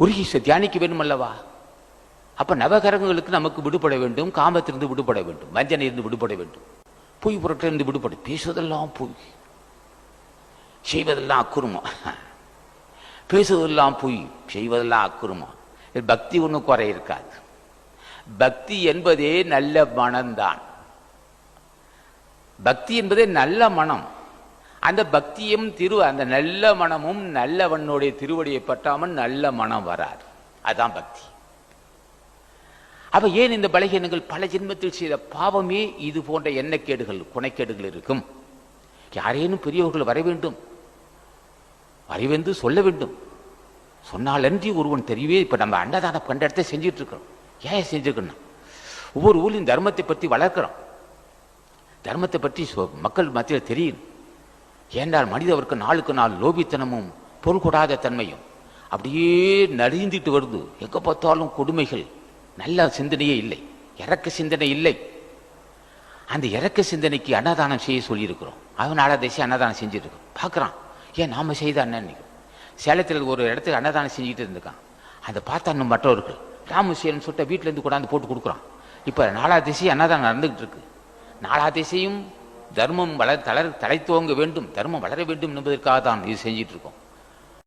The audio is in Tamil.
உருகிச தியானிக்கு தியானிக்க வேண்டும் அல்லவா அப்ப நவகரகங்களுக்கு நமக்கு விடுபட வேண்டும் காமத்திலிருந்து விடுபட வேண்டும் வஞ்சனையிலிருந்து விடுபட வேண்டும். பொய் புரட்டிலிருந்து விடுபட பேசுவதெல்லாம் பொய். செய்வதெல்லாம் அக்குருமம் பேசுவதெல்லாம் பொய் செய்வதெல்லாம் அக்குருமம் பக்தி ஒன்றும் குறை இருக்காது. பக்தி என்பதே நல்ல மனம்தான். பக்தி என்பதே நல்ல மனம். அந்த பக்தியும் திரு அந்த நல்ல மனமும் நல்லவனுடைய திருவடியை பற்றாமல் நல்ல மனம் வராது. அதான் பக்தி. அப்ப ஏன் இந்த பலகீனங்கள் பல ஜென்மத்தில் செய்த பாவமே இது போன்ற எண்ணக்கேடுகள் குணைக்கேடுகள் இருக்கும்? யாரேனும் பெரியவர்கள் வர வேண்டும். வரைவென்று சொல்ல வேண்டும். சொன்னாலன்றி ஒருவன் தெரியவே இப்ப நம்ம அன்னதான கண்ட இடத்த செஞ்சுட்டு இருக்கிறோம் ஏன் செஞ்சுக்கணும் ஒவ்வொரு ஊரின் தர்மத்தை பற்றி வளர்க்கிறோம். தர்மத்தை பற்றி சொ- மக்கள் மத்தியில் தெரியும். ஏண்டால் மனிதவருக்கு நாளுக்கு நாள் லோபித்தனமும் பொருள்கூடாத தன்மையும். அப்படியே நடிந்துட்டு வருது. எங்கே பார்த்தாலும் கொடுமைகள். நல்ல சிந்தனையே இல்லை. இறக்க சிந்தனை இல்லை. அந்த இறக்க சிந்தனைக்கு அன்னதானம் செய்ய சொல்லியிருக்கிறோம். அவன் தேசிய அன்னதானம் செஞ்சுருக்கோம் பார்க்குறான். ஏன் நாம செய்த அண்ணன் சேலத்தில் ஒரு இடத்துக்கு அன்னதானம் செஞ்சுக்கிட்டு இருந்திருக்கான். அதை பார்த்தான்னு மற்றவர்கள் ராமசேரன் சுட்ட வீட்டுல இருந்து கொண்டாந்து போட்டு கொடுக்குறான். இப்போ நாலா திசை அன்னதானம் நடந்துகிட்டு இருக்கு. நாலா திசையும் தர்மம் வளர் தளர் தலை வேண்டும். தர்மம் வளர வேண்டும் என்பதற்காக தான் இது செஞ்சிட்டு இருக்கோம்.